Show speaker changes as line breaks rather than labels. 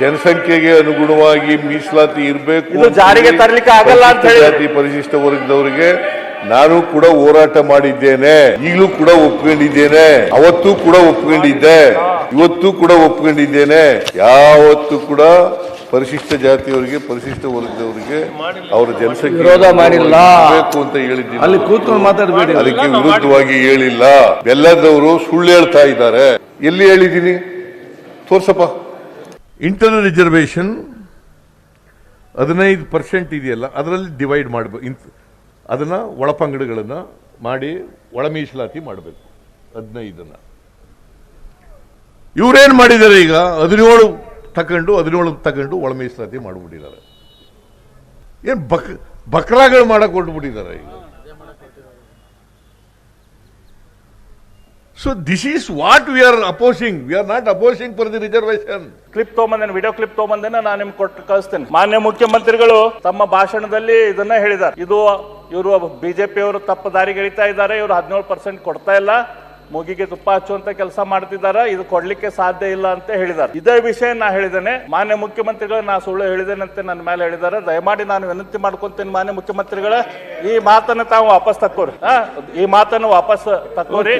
ಜನಸಂಖ್ಯೆಗೆ ಅನುಗುಣವಾಗಿ ಮೀಸಲಾತಿ ಇರಬೇಕು
ಜಾರಿಗೆ ತರಲಿಕ್ಕೆ ಆಗಲ್ಲ ಅಂತ ಹೇಳಿ.
ಜಾತಿ ಪರಿಶಿಷ್ಟ ವರ್ಗದವರಿಗೆ ನಾನು ಕೂಡ ಹೋರಾಟ ಮಾಡಿದ್ದೇನೆ. ಈಗಲೂ ಕೂಡ ಒಪ್ಕೊಂಡಿದ್ದೇನೆ. ಅವತ್ತು ಕೂಡ ಒಪ್ಕೊಂಡಿದ್ದೆ. ಇವತ್ತು ಕೂಡ ಒಪ್ಕೊಂಡಿದ್ದೇನೆ. ಯಾವತ್ತು ಕೂಡ ಪರಿಶಿಷ್ಟ ಜಾತಿಯವರಿಗೆ ಪರಿಶಿಷ್ಟ ವರ್ಗದವರಿಗೆ ಅವರ ಜನಸಂಖ್ಯೆ
ವಿರೋಧ ಮಾಡಿಲ್ಲ.
ಅಂತ ಹೇಳಿದ್ದೀನಿ.
ಅಲ್ಲಿ ಕೂತ್ಕೊಂಡು ಮಾತಾಡಬೇಡಿ.
ಅದಕ್ಕೆ ವಿರುದ್ಧವಾಗಿ ಹೇಳಿಲ್ಲ. ಬೆಲ್ಲದವರು ಸುಳ್ಳು ಹೇಳ್ತಾ ಇದ್ದಾರೆ. ಎಲ್ಲಿ ಹೇಳಿದ್ದೀನಿ? ತೋರ್ಸಪ್ಪ. ಇಂಟರ್ನಲ್ ರಿಸರ್ವೇಷನ್ ಹದಿನೈದು ಪರ್ಸೆಂಟ್ ಇದೆಯಲ್ಲ, ಅದರಲ್ಲಿ ಡಿವೈಡ್ ಮಾಡಬೇಕು ಇಂತ ಅದನ್ನ ಒಳಪಂಗಡಗಳನ್ನ ಮಾಡಿ ಒಳ ಮೀಸಲಾತಿ ಮಾಡಬೇಕು, ಹದಿನೈದನ್ನು. ಇವರೇನು ಮಾಡಿದ್ದಾರೆ ಈಗ? ಹದಿನೇಳು ತಗೊಂಡು ಹದಿನೇಳು ತಗೊಂಡು ಒಳ ಮೀಸಲಾತಿ ಮಾಡಿಬಿಟ್ಟಿದ್ದಾರೆ. ಏನು ಬಕ್ ಬಕ್ರಾಗಳು ಮಾಡಕ್ಕೆ ಹೊರಟುಬಿಟ್ಟಿದ್ದಾರೆ ಈಗ? So this is what we are opposing we are not opposing for the reservation
clip ತಗೊಂಬಂದೇನೆ video clip ತಗೊಂಬಂದೇನೆ ನಾನು ನಿಮ್ಗೆ ಕೊಟ್ಟು ಕಳಿಸ್ತೇನೆ. ಮಾನ್ಯ ಮುಖ್ಯಮಂತ್ರಿಗಳು ತಮ್ಮ ಭಾಷಣದಲ್ಲಿ ಇದನ್ನ ಹೇಳಿದ್ದಾರೆ. ಇದು ಇವರು ಬಿಜೆಪಿ ಅವರು ತಪ್ಪು ದಾರಿಗೆ ಎಳಿತಾ ಇದ್ದಾರೆ. ಇವರು ಹದಿನೇಳು ಪರ್ಸೆಂಟ್ ಕೊಡ್ತಾ ಇಲ್ಲ. ಮೂಗಿಗೆ ತುಪ್ಪ ಹಚ್ಚುವಂತ ಕೆಲಸ ಮಾಡ್ತಿದ್ದಾರೆ. ಇದು ಕೊಡ್ಲಿಕ್ಕೆ ಸಾಧ್ಯ ಇಲ್ಲ ಅಂತ ಹೇಳಿದ್ದಾರೆ. ಇದೇ ವಿಷಯ ನಾ ಹೇಳಿದ್ದೇನೆ. ಮಾನ್ಯ ಮುಖ್ಯಮಂತ್ರಿಗಳು, ನಾ ಸುಳ್ಳು ಹೇಳಿದ್ದೇನೆ ಅಂತ ನನ್ನ ಮೇಲೆ ಹೇಳಿದ್ದಾರೆ. ದಯಮಾಡಿ ನಾನು ವಿನಂತಿ ಮಾಡ್ಕೊಂತೇನೆ ಮಾನ್ಯ ಮುಖ್ಯಮಂತ್ರಿಗಳ. ಈ ಮಾತನ್ನ ತಾವು ವಾಪಸ್ ತಕ್ಕೋರಿ. ಈ ಮಾತನ್ನು ವಾಪಸ್ ತಕ್ಕೋರಿ.